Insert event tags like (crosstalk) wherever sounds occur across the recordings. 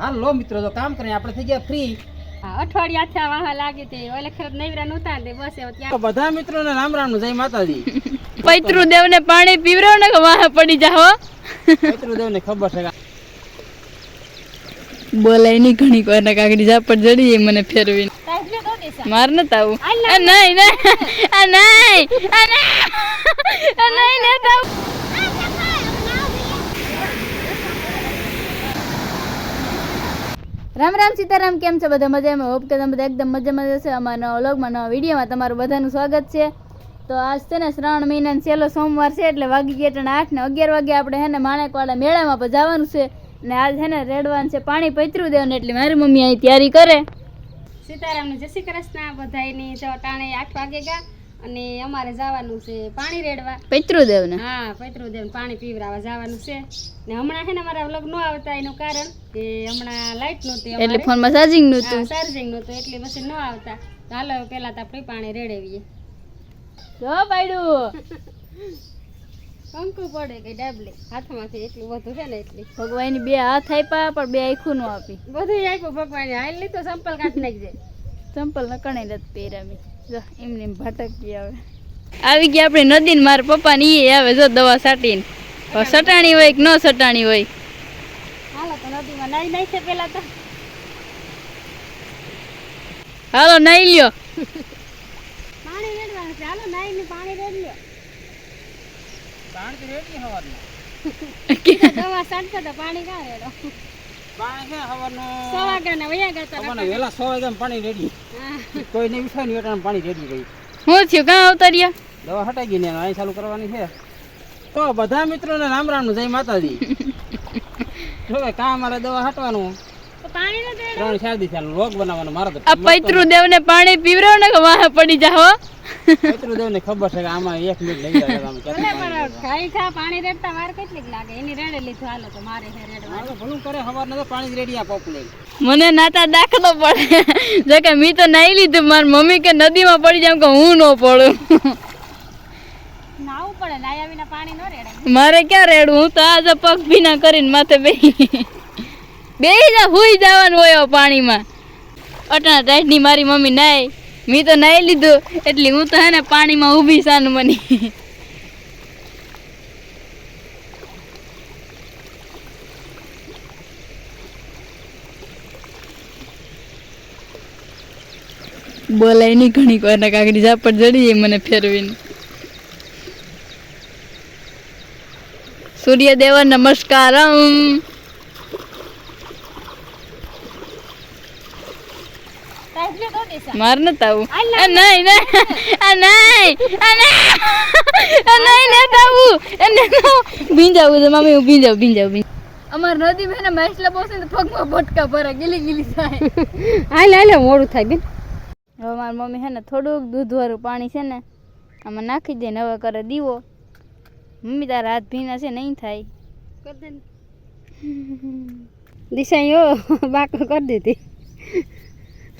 હાલ લો મિત્રો તો કામ કરીએ આપણે થઈ ગયા ફ્રી અઠવાડિયા થયા વાહ લાગે તે ઓલે ખરત નૈવરા નહોતા ને તે બસ હવે ત્યાં બધા મિત્રોને રામ રામ જય માતાજી પૈતૃ દેવને પાણી પીવરો ને વાહ પડી જાઓ પિતૃદેવને ખબર છે બોલાય નહીં ઘણી વાર ને કાકડી ઝાપટ જડી મને ફેરવી. માર ન તાવું નહીં નહીં આ નહીં આ નહીં આ નહીં ને તાવ રામ રામ સીતારામ, કેમ છો બધા મજામાં? હોપ કે તમે બધા એકદમ મજામાં જશે અમારા નવા વ્લોગમાં નવા વિડીયોમાં તમારું બધાનું સ્વાગત છે. તો આજ છે ને શ્રાવણ મહિનાનો છેલ્લો સોમવાર છે, એટલે વાગી ગયા ટાણે આઠ ને અગિયાર વાગે આપણે હે ને માણેકવાડા મેળામાં પણ જવાનું છે. ને આજ હે ને રેડવાનું છે પાણી પૈતરું દેવાનું, એટલે મારી મમ્મી અહીં તૈયારી કરે. સીતારામને જય શ્રી કૃષ્ણ બધાની જો ટાણે આઠ વાગે ગયા અને અમારે જવાનું છે પાણી રેડવા. પૈતરું ને હા પૈતૃદેવ પાણી પીવરાવા જવાનું છે. ને હમણાં છે ને અમારા વ્લોગ ન આવતા એનું કારણ કે હમણાં લાઈટ નહોતી એટલે ફોનમાં ચાર્જિંગ નહોતું. ચાર્જિંગ નહોતું એટલે પછી ન આવતા. હાલો હવે તો આપણે પાણી રેડવીએ. જો પાડ્યું કંકુ (laughs) પડે કે ડાબલે? હાથમાંથી એટલું બધું છે ને એટલી. ભગવાનની બે હાથ આપ્યા પણ બે આખું નો આપી. બધું આપ્યું ભગવાન હાલ લીધો સંપલ કાઢી નાખજે. સંપલ ન કણે નથી પહેરાવી. જો એમને એમ ભટકી આવે આવી ગયા આપણે નદી ને મારા પપ્પા ને ઈ આવે જો દવા સાટીને સટાણી હોય કે ન સટાણી હોય? હાલો તો નદીમાં નાઈ નાઈ છે પેલા તો. હાલો નાઈ લ્યો. પાણી રેડવાનું છે. હાલો નાઈ ને પાણી રેડ લ્યો. પાણી રેડી (laughs) દવા સાંટતા તો પાણી કાં રેડો. પાણી રેડી. હા. કોઈને નહીં એટલે પાણી રેડી ગઈ હું થયું કાં આવતા રહ્યા દવા હટાઈ ગઈ ને અહીં ચાલુ કરવાની છે. તો બધા મિત્રોને રામ રામ જય માતાજી. (laughs) જો કે કામ મારે દવા હટવાનું? ત્રણ ચાર દિવસ રોગ બનાવવાનો મારે પૈતૃ દેવને પાણી પીવરાવ ને વાહ પડી જાઓ ને ખબર છે કે આમાં એક મિનિટ લઈ જાય ખાઈ ખા પાણી રેડતા વાર કેટલીક લાગે? એની રેડે લીધું હાલો તો મારે હે રેડ મારે ભલું કરે સવારના તો પાણી રેડી આ પોપલે મને નાતા દાખલો પડે. જો કે મી તો નાઈ લીધું માર મમ્મી કે નદીમાં પડી જામ કે હું ન પડું. નાવું પડે નાયા વિના પાણી ન રેડે. મારે ક્યાં રેડું હું તો આજે પગ ભીના કરીને માથે બે બેહી જા હુઈ જવાનું હોય પાણીમાં. અટણા ટાઈટની મારી મમ્મી નાય મેં તો નહીં લીધું. એટલે હું તો હે ને પાણીમાં ઊભી સાનું મને. બોલાય નહીં ઘણી વાર કાંકરી ઝાપટ જડી જાય મને ફેરવીને. સૂર્યદેવ નમસ્કારમ તાજ લ્યો તો દેસા માર નતા આવું આ નહીં આ નહીં આ નહીં આ નહીં ને તાવું એને ભીંજાવું છે મમ્મી હું ભીંજાવ ભીંજાવ અમાર નદી માં ને મહેસલા પોસે તો પગમાં ભટકા ભરા ગીલી ગીલી થાય હાલે હાલે મોડું થાય બેન હવે મારી મમ્મી છે ને થોડુંક દૂધવાળું પાણી છે ને આમાં નાખી દે ને હવે કરે દીવો મમ્મી તારા હાથ ભીના છે નહીં થાય દિશા યો બાકો કરી દીધી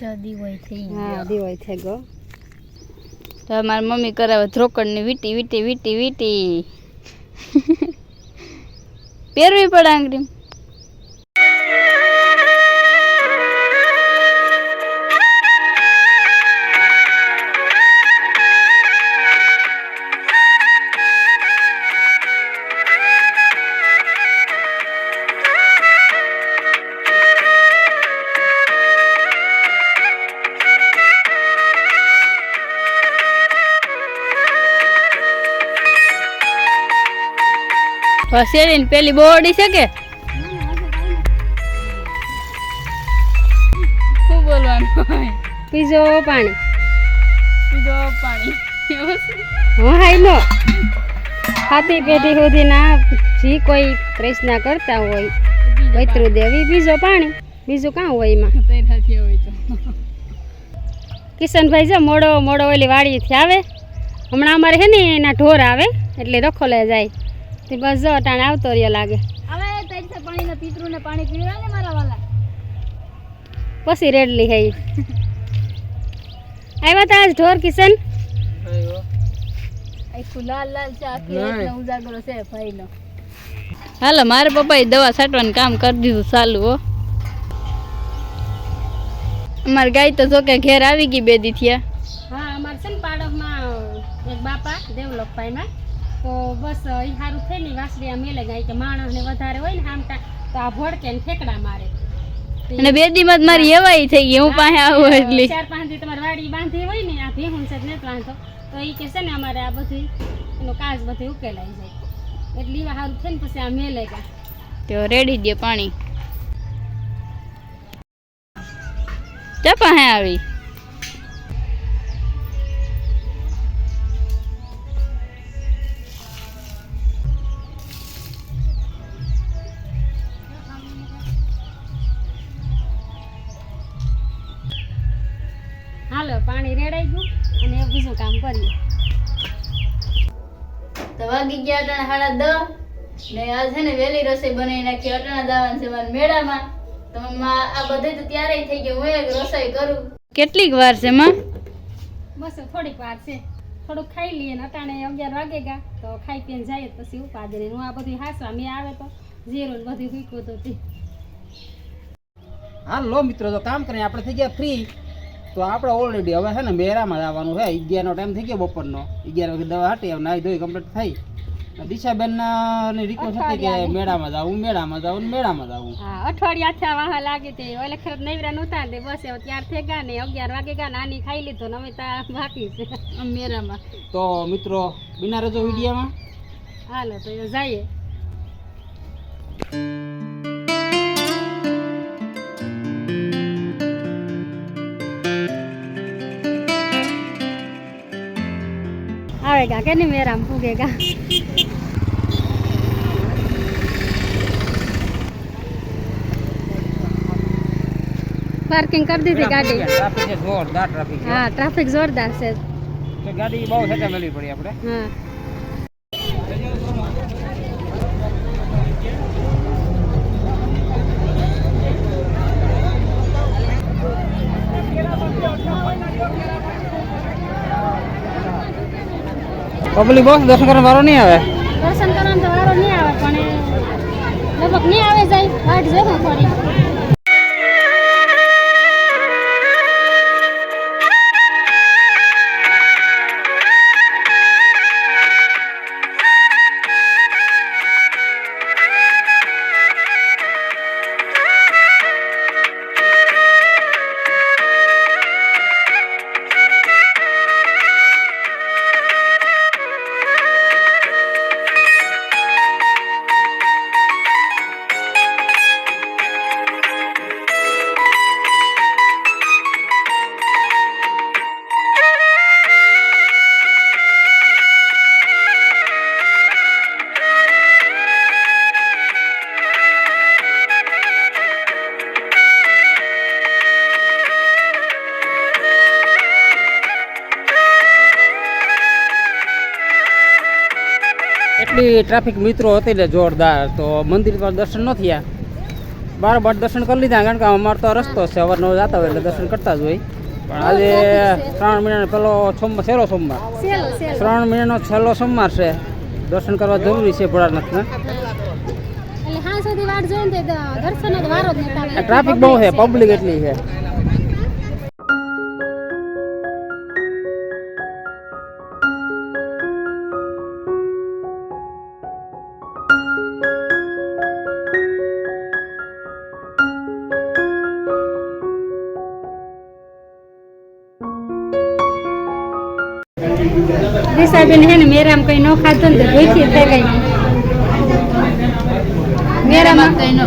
હા દિવાળી થઈ ગયો તો મારી મમ્મી કરાવે ધ્રોકડની વીટી વીટી વીટી વીટી. (laughs) પહેરવી પડે આંગળી શેરીને પેલી બોડી છે કે? શું બોલવાનું પીજો પાણી. પીજો પાણી. હું હાઈ લો. હાથી પેઢી સુધીના જે કોઈ પ્રશ્ન કરતા હોય પૈતૃ દેવી બીજો પાણી. બીજું કાં હોય એમાં? કિશનભાઈ છે મોડો મોડો ઓલી વાડીથી આવે. હમણાં અમારે છે ને એના ઢોર આવે એટલે રખોલે જાય. તે બસ જો અટાણે આવતો રહ્યા લાગે. હવે તૈયાર પાણીના પિતૃને પાણી પીવડા મારા વાલા? પછી રેડલી હે આવ્યા તા આજ ઢોર કિશન? લાલ લાલ છે આખી ઉજાગરો છે ભાઈનો. હાલો મારા પપ્પાએ દવા છાંટવાનું કામ કરી દીધું ચાલુ હો. અમારી ગાય તો જોકે ઘેર આવી ગઈ બે દી થયા. હા અમારે છે ને પાડોશમાં એક બાપા દેવલોકભાઈમાં તો બસ એ સારું થઈ ને વાસળી આ મેલે ગાય કે માણસને વધારે હોય ને આમટા તો આ ભોડકે ને ઠેકડા મારે. અને બે દી માં મારી એવાય થઈ ગઈ હું પાસે આવું એટલે. ચાર પાંચ દી તમારે વાડી બાંધી હોય ને આ ભેહું છે ને બાંધો તો. એ કે છે ને અમારે આ બધું એનો કાચ બધું ઉકેલાઈ જાય. એટલે એવા સારું થઈને પછી આ મેલે ગા તો રેડી દે પાણી. ચા પાસે આવી? પાણી રેડાઈ ગયું અને બીજું કામ કર્યું તો વાગી ગયા અટાણા સાડા દસ ને આ છે ને વહેલી રસોઈ બનાવી નાખી અટાણા દાવાન છે મારા મેળામાં. તો આ બધે તો ત્યારે થઈ ગયું. હું એક રસોઈ કરું. કેટલીક વાર છે માં? બસ થોડીક વાર છે. થોડુંક ખાઈ લઈએ ને અટાણે અગિયાર વાગે ગયા તો ખાઈ પીને જાય પછી ઉપાદે હું આ બધું હાસવા મેં આવે તો ઝીરો ને બધું ફીકવું તો તે. હા લો મિત્રો તો કામ કરીને આપણે થઈ ગયા ફ્રી તો આપણે ઓલરેડી હવે છે ને મેરામાં જવાનું છે. અગિયારનો ટાઈમ થઈ ગયો બપોરનો. અગિયાર વાગે દવા હટી હવે નાહી ધોઈ કમ્પ્લીટ થઈ. દિશાબેનની રિક્વેસ્ટ હતી કે મેળામાં જાવું મેળામાં જાવું મેળામાં જાવું હા અઠવાડિયા થયા વાહ લાગી હતી ઓલે ખરત નૈવરા નહોતા ને બસ હવે ત્યાર થઈ ગયા ને અગિયાર વાગે ગયા નાની ખાઈ લીધો ને અમે ત્યાં બાકી છે. મેળામાં. તો મિત્રો બિના રજો વિડીયામાં? હાલો તો જઈએ. આવેગા કે નહીં મેરામ પૂગેગા પાર્કિંગ કરી દીધી ગાડી ટ્રાફિક છે જોરદાર ટ્રાફિક છે હા ટ્રાફિક જોરદાર છે તો ગાડી બહુ સેટા મેળવી પડી આપણે હા પબ્લિક બહુ દર્શન કરવા વારો નહીં આવે? દર્શન કરવાનો તો વારો નહીં આવે, પણ લગભગ નહીં આવે જાય, વાટ જોઉં થોડી એટલી ટ્રાફિક મિત્રો હતી ને જોરદાર તો મંદિર પર દર્શન ન થયા. બાર દર્શન કરી લીધા કારણ કે અમારો તો રસ્તો છે અવારનવાર જતા હોય એટલે દર્શન કરતા જ હોય. પણ આજે ત્રણ મહિનાનો પેલો સોમવાર છેલ્લો સોમવાર. ત્રણ મહિનાનો છેલ્લો સોમવાર છે. દર્શન કરવા જરૂરી છે ભોળાનાથના. ટ્રાફિક બહુ છે પબ્લિક એટલી છે. દિશાબેન હે ને મેરામ કઈ નો ખાધું ને તો થઈ ગઈ મેરામાં કઈ ન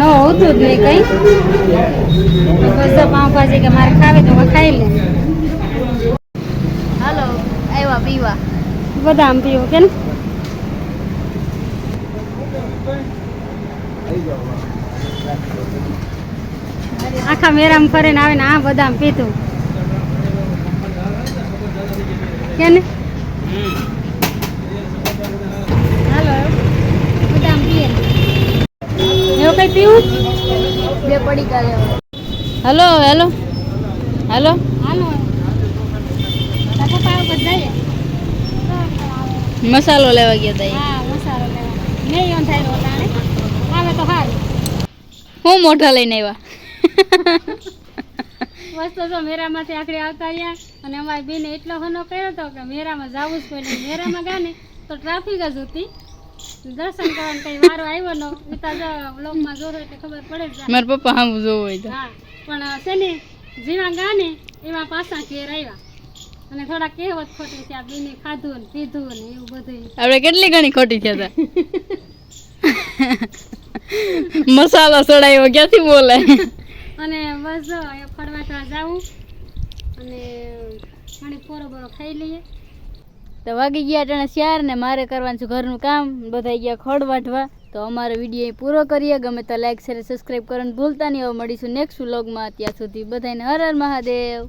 નો હોતું જ નહીં કઈ. બસ પાઉંભાજી કે મારે ખાવે તો હું ખાઈ લે હાલો આવ્યા પીવા. બદામ પીવું કે આખા મેરામ ફરીને આવે ને આ બદામ પીતું કે ને હાલો. બધા પીએ. એવું કઈ પીવું? બે પડી લેવા હાલો હેલો. હાલો. હાલો. મસાલો લેવા ગયા તા હા મસાલો લેવા. નહીં અંધારો થાય આવે તો સારું હું મોઢા લઈને આવ્યા? (laughs) વસ્તુ જો મેરામાંથી આખરે આવતા રહ્યા. અને અમારી બેને એટલો હનો કર્યો હતો કે મેરામાં જવું જ પડે મેરામાં ગયા ને તો ટ્રાફિક જ હતી. દર્શન કરવાનો કઈ વારો આવ્યો નો. વિતા જો બ્લોગમાં જોરો એટલે ખબર પડે જ મારા પપ્પા સામું જોવું હોય તો. હા પણ છે ને જેવા ગયા ને એવા પાછા ઘેર આવ્યા. અને થોડા કહેવત ખોટી છે આ બેને ખાધું ને પીધું ને એવું બધું આપણે કેટલી ઘણી ખોટી થયા હતા મસાલો સડાયો ક્યાંથી બોલે અને બસ જો ફરવા જાવું અને ઘણી પોરો બોરો ખાઈ લઈએ. તો વાગી ગયા ટાણે શિયાર ને મારે કરવાનું છે ઘરનું કામ. બધા ગયા ખડ વાઢવા. તો અમારો વીડિયો પૂરો કરીએ. ગમે તો લાઈક શેર સબસ્ક્રાઈબ કરવાનું ભૂલતા નહીં. હવે મળીશું નેક્સ્ટ વ્લોગમાં ત્યાં સુધી બધાને હર હર મહાદેવ.